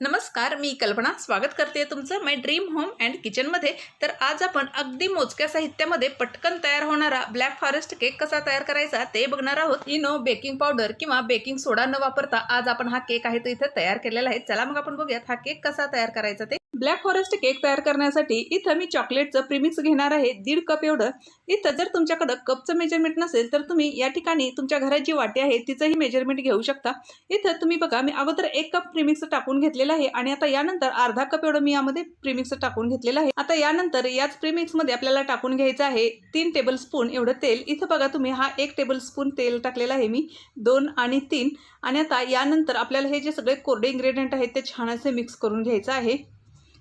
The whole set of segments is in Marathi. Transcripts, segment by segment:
नमस्कार मी कल्पना. स्वागत करते तुमचं माय ड्रीम होम अँड किचनमध्ये तर आज आपण अगदी मोजक्या साहित्यामध्ये पटकन तयार होणारा ब्लॅक फॉरेस्ट केक कसा तयार करायचा ते बघणार आहोत. इनो बेकिंग पावडर किंवा बेकिंग सोडा न वापरता आज आपण हा केक आहे तो इथे तयार केलेला आहे. चला मग आपण बघूयात हा केक कसा तयार करायचा ते. ब्लॅक फॉरेस्ट केक तयार करण्यासाठी इथं मी चॉकलेटचं प्रिमिक्स घेणार आहे. दीड कप एवढं. इथं जर तुमच्याकडं कपचं मेजरमेंट नसेल तर तुम्ही या ठिकाणी तुमच्या घरात जी वाटी आहे तिचंही मेजरमेंट घेऊ शकता. इथं तुम्ही बघा मी अगोदर एक कप प्रिमिक्स टाकून घेतलेलं आहे आणि आता यानंतर अर्धा कप एवढं मी यामध्ये प्रिमिक्स टाकून घेतलेलं आहे. आता यानंतर याच प्रिमिक्समध्ये आपल्याला टाकून घ्यायचं आहे तीन टेबल स्पून एवढं तेल. इथं बघा तुम्ही हा एक टेबल स्पून तेल टाकलेलं आहे मी दोन आणि तीन. आणि आता यानंतर आपल्याला हे जे सगळे कोरडे इन्ग्रेडियंट आहेत ते छान असे मिक्स करून घ्यायचं आहे.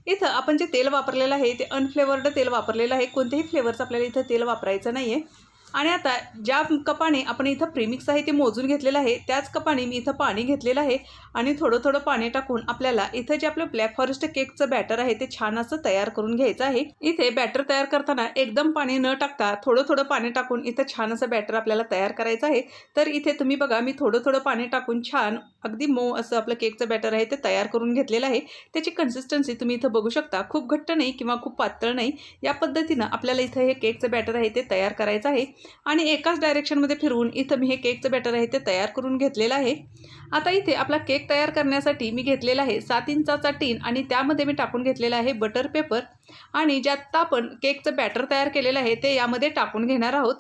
इथं आपण जे तेल वापरलेलं आहे ते अनफ्लेवर्ड तेल वापरलेलं आहे. कोणत्याही फ्लेवरचं आपल्याला इथं तेल वापरायचं नाही आहे आणि आता ज्या कपाने आपण इथं प्रीमिक्स आहे ते मोजून घेतलेलं आहे त्याच कपाने मी इथं पाणी घेतलेलं आहे. आणि थोडं थोडं पाणी टाकून आपल्याला इथं जे आपलं ब्लॅक फॉरेस्ट केकचं बॅटर आहे ते छान असं तयार करून घ्यायचं आहे. इथे बॅटर तयार करताना एकदम पाणी न टाकता थोडं थोडं पाणी टाकून इथं छान असं बॅटर आपल्याला तयार करायचं आहे. तर इथे तुम्ही बघा मी थोडं थोडं पाणी टाकून छान अगदी मऊ असं आपलं केकचं बॅटर आहे ते तयार करून घेतलेलं आहे. त्याची कन्सिस्टन्सी तुम्ही इथं बघू शकता. खूप घट्ट नाही किंवा खूप पातळ नाही. या पद्धतीनं आपल्याला इथं हे केकचं बॅटर आहे ते तयार करायचं आहे. आणि एकाच डायरेक्शनमध्ये फिरवून इथं मी हे केकचं बॅटर आहे ते तयार करून घेतलेलं आहे. आता इथे आपला केक तयार करण्यासाठी मी घेतलेला आहे सात इंचाचा टीन आणि त्यामध्ये मी टाकून घेतलेला आहे बटर पेपर आणि ज्यात आपण केकचं बॅटर तयार केलेलं आहे ते यामध्ये टाकून घेणार आहोत.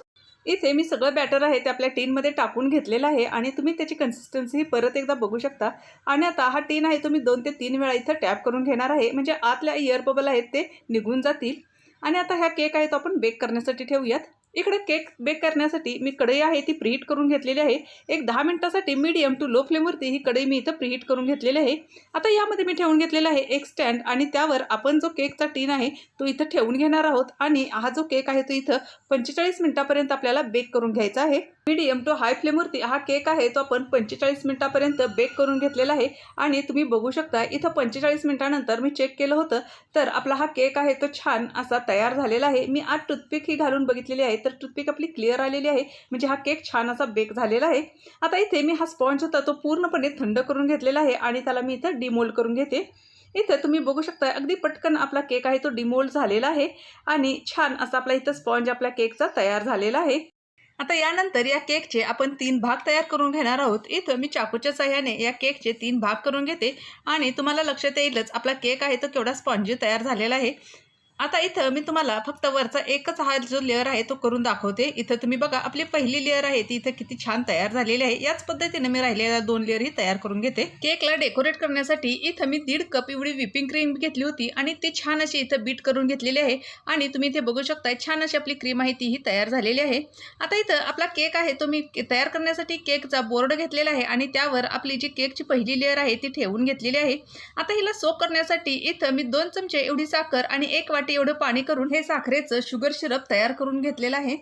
इथे मी सगळं बॅटर आहे ते आपल्या टीनमध्ये टाकून घेतलेलं आहे आणि तुम्ही त्याची कन्सिस्टन्सी परत एकदा बघू शकता. आणि आता हा टीन आहे तुम्ही दोन ते तीन वेळा इथं टॅप करून घेणार आहे. म्हणजे आतल्या इयर बबल आहेत ते निघून जातील. आणि आता ह्या केक आहे तो आपण बेक करण्यासाठी ठेवूयात. इकडे केक बेक करण्यासाठी मी कढई आहे ती प्रीहीट करून घेतलेली आहे. एक दहा मिनटासाठी मीडियम टू लो फ्लेमवरती ही कढई मी इथं प्रीहीट करून घेतलेली आहे. आता यामध्ये मी ठेवून घेतलेला आहे एक स्टँड आणि त्यावर आपण जो केकचा टीन आहे तो इथं ठेवून घेणार आहोत आणि हा जो केक आहे तो इथं पंचेचाळीस मिनिटापर्यंत आपल्याला बेक करून घ्यायचा आहे. मीडियम टू हाय फ्लेमवरती हा केक आहे तो आपण पंचेचाळीस मिनिटापर्यंत बेक करून घेतलेला आहे. आणि तुम्ही बघू शकता इथं पंचेचाळीस मिनिटानंतर मी चेक केलं होतं. तर आपला हा केक आहे तो छान असा तयार झालेला आहे. मी आज टूथपिक ही घालून बघितलेली आहे. तर टूथपिक आपली क्लिअर आलेली आहे. म्हणजे हा केक छान असा बेक झालेला आहे. आता इथे मी हा स्पॉन्ज होता तो पूर्णपणे थंड करून घेतलेला आहे आणि त्याला मी इथं डिमोल्ड करून घेते. इथं तुम्ही बघू शकता अगदी पटकन आपला केक आहे तो डिमोल्ड झालेला आहे आणि छान असा आपला इथं स्पॉन्ज आपल्या केकचा तयार झालेला आहे. आता यानंतर या केकचे आपण तीन भाग तयार करून घेणार आहोत. इथं मी चाकूच्या सहाय्याने या केकचे तीन भाग करून घेते आणि तुम्हाला लक्षात येईलच आपला केक आहे तो केवढा स्पॉन्जी तयार झालेला आहे. आता इथं मी तुम्हाला फक्त वरचा एकच हा जो लेअर आहे तो करून दाखवते. इथं तुम्ही बघा आपली पहिली लेअर आहे ती इथं किती छान तयार झालेली आहे. याच पद्धतीने मी राहिलेल्या दोन लेअर ही तयार करून घेते. केकला डेकोरेट करण्यासाठी इथं मी दीड कप एवढी व्हिपिंग क्रीम घेतली होती आणि ती छान अशी इथं बीट करून घेतलेली आहे. आणि तुम्ही इथे बघू शकता छान अशी आपली क्रीम आहे तीही तयार झालेली आहे. आता इथं आपला केक आहे तो मी तयार करण्यासाठी केकचा बोर्ड घेतलेला आहे आणि त्यावर आपली जी केकची पहिली लेअर आहे ती ठेवून घेतलेली आहे. आता हिला सोक करण्यासाठी इथं मी दोन चमचे एवढी साखर आणि एक वाटी एवढं पाणी करून हे साखरेचं शुगर सिरप तयार करून घेतलेलं आहे.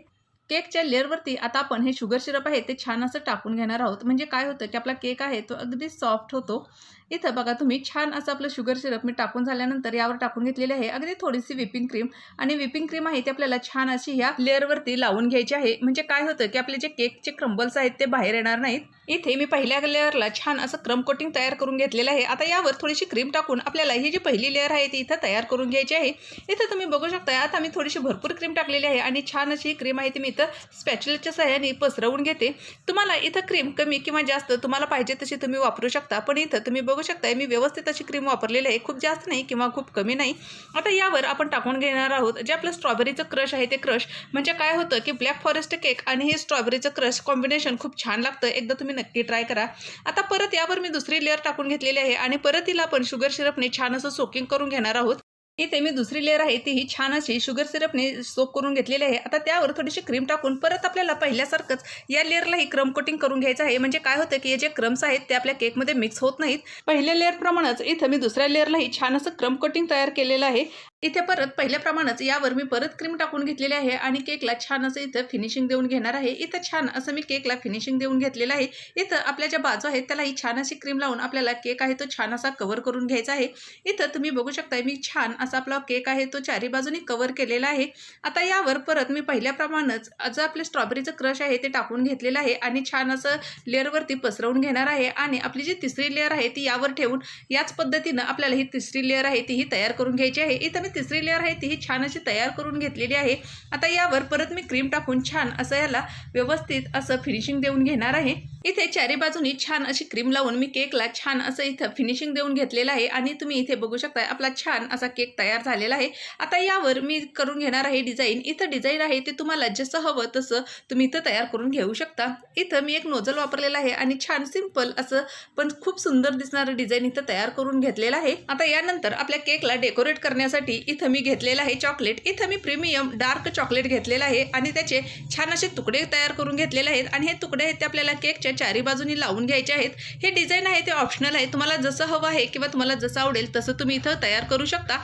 केकच्या लेअरवरती आता आपण हे शुगर सिरप आहे ते छान असं टाकून घेणार आहोत. म्हणजे काय होतं की आपला केक आहे तो अगदी सॉफ्ट होतो. इथं बघा तुम्ही छान असं आपलं शुगर सिरप मी टाकून झाल्यानंतर यावर टाकून घेतलेले आहे. अगदी थोडीशी विपिंग क्रीम आणि विपिंग क्रीम आहे ती आपल्याला छान अशी ह्या लेअरवरती लावून घ्यायची आहे. म्हणजे काय होतं की आपले जे केकचे क्रंबल्स आहेत ते बाहेर येणार नाहीत. इथे मी पहिल्या लेअरला छान असं क्रम कोटिंग तयार करून घेतलेलं आहे. आता यावर थोडीशी क्रीम टाकून आपल्याला ही जी पहिली लेअर आहे ती इथं तयार करून घ्यायची आहे. इथं तुम्ही बघू शकता आता मी थोडीशी भरपूर क्रीम टाकलेली आहे आणि छान अशी क्रीम आहे ती मी इथं स्पॅच्युलच्या सहाय्याने पसरवून घेते. तुम्हाला इथं क्रीम कमी किंवा जास्त तुम्हाला पाहिजे तशी तुम्ही वापरू शकता पण इथं तुम्ही बघू शकता मी व्यवस्थित अशी क्रीम वापरलेली आहे. खूप जास्त नाही किंवा खूप कमी नाही. आता यावर आपण टाकून घेणार आहोत जे आपलं स्ट्रॉबेरीचं क्रश आहे ते क्रश म्हणजे काय होतं की ब्लॅक फॉरेस्ट केक आणि हे स्ट्रॉबेरीचं क्रश कॉम्बिनेशन खूप छान लागतं. एकदा तुम्ही नक्की ट्राय करा. आता परत यावर मी दुसरी लेअर टाकून घेतलेली आहे आणि परत तिला आपण शुगर सिरपने छान असं सोकिंग करून घेणार आहोत. इथे मी दुसरी लेअर आहे ती ही छान अशी शुगर सिरपने सोक करून घेतलेली आहे. आता त्यावर थोडीशी क्रीम टाकून परत आपल्याला पहिल्यासारखंच या लेअरलाही क्रम कोटिंग करून घ्यायचं आहे. म्हणजे काय होतं की हे जे क्रम्स आहेत ते आपल्या केकमध्ये मिक्स होत नाहीत. पहिल्या लेअरप्रमाणेच इथं मी दुसऱ्या लेअरलाही छान असं क्रम कोटिंग तयार केलेलं आहे. इथे परत पहिल्याप्रमाणेच यावर मी परत क्रीम टाकून घेतलेली आहे आणि केकला छान असं इथं फिनिशिंग देऊन घेणार आहे. इथं छान असं मी केकला फिनिशिंग देऊन घेतलेलं आहे. इथं आपल्या ज्या बाजू आहेत त्याला ही छान अशी क्रीम लावून आपल्याला केक आहे तो छान असा कव्हर करून घ्यायचा आहे. इथं तुम्ही बघू शकताय मी छान असा आपला केक आहे तो चारी बाजूनी कव्हर केलेला आहे. आता यावर परत मी पहिल्याप्रमाणेच जो आपले स्ट्रॉबेरीचं क्रश आहे ते टाकून घेतलेलं आहे आणि छान असं लेअरवरती पसरवून घेणार आहे आणि आपली जी तिसरी लेअर आहे ती यावर ठेवून याच पद्धतीनं आपल्याला ही तिसरी लेअर आहे तीही तयार करून घ्यायची आहे. इथं मी तिसरी लेअर आहे तीही छान अशी तयार करून घेतलेली आहे. आता यावर परत मी क्रीम टाकून छान असं याला व्यवस्थित असं फिनिशिंग देऊन घेणार आहे. इथे चारी बाजूनी छान अशी क्रीम लावून मी केकला छान असं इथं फिनिशिंग देऊन घेतलेलं आहे आणि तुम्ही इथे बघू शकताय आपला छान असा केक तयार झालेला आहे. आता यावर मी करून घेणार आहे डिझाईन इथं डिझाईन आहे ते तुम्हाला जसं हवं तसं तुम्ही इथं तयार करून घेऊ शकता. इथं मी एक नोजल वापरलेला आहे आणि छान सिंपल असं पण खूप सुंदर दिसणारं डिझाईन इथं तयार करून घेतलेलं आहे. आता यानंतर आपल्या केकला डेकोरेट करण्यासाठी इथं मी घेतलेलं आहे चॉकलेट इथं मी प्रीमियम डार्क चॉकलेट घेतलेलं आहे आणि त्याचे छान असे तुकडे तयार करून घेतलेले आहेत. आणि हे तुकडे आहेत ते आपल्याला केकच्या चारी बाजूनी लावून घ्यायचे आहेत. हे डिझाईन आहे ते ऑप्शनल आहे. तुम्हाला जसं हवं आहे किंवा तुम्हाला जसं आवडेल तसं तुम्ही इथं तयार करू शकता.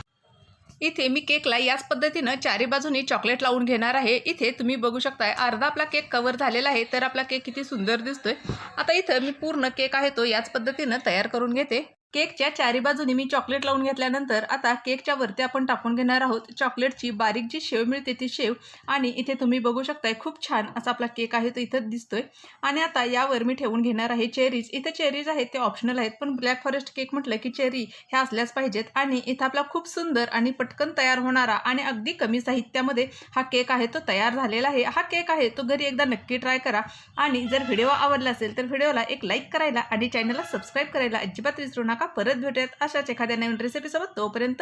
इथे मी केकला याच पद्धतीनं चारी बाजूनी चॉकलेट लावून घेणार आहे. इथे तुम्ही बघू शकताय अर्धा आपला केक कवर झालेला आहे तर आपला केक किती सुंदर दिसतोय. आता इथं मी पूर्ण केक आहे तो याच पद्धतीनं तयार करून घेते. केकच्या चारी बाजूनी मी चॉकलेट लावून घेतल्यानंतर आता केकच्या वरती आपण टाकून घेणार आहोत चॉकलेटची बारीक जी शेव मिळते ती शेव. आणि इथे तुम्ही बघू शकताय खूप छान असा आपला केक आहे तो इथं दिसतोय. आणि आता यावर मी ठेवून घेणार आहे चेरीज इथे चेरीज आहेत ते ऑप्शनल आहेत पण ब्लॅक फॉरेस्ट केक म्हटलं की चेरी ह्या असल्याच पाहिजेत. आणि इथं आपला खूप सुंदर आणि पटकन तयार होणारा आणि अगदी कमी साहित्यामध्ये हा केक आहे तो तयार झालेला आहे. हा केक आहे तो घरी एकदा नक्की ट्राय करा. आणि जर व्हिडिओ आवडला असेल तर व्हिडिओला एक लाईक करायला आणि चॅनलला सबस्क्राईब करायला अजिबात विसरू नका परत भेटूयात अशाच एखाद्या नवीन रेसिपीसोबत तोपर्यंत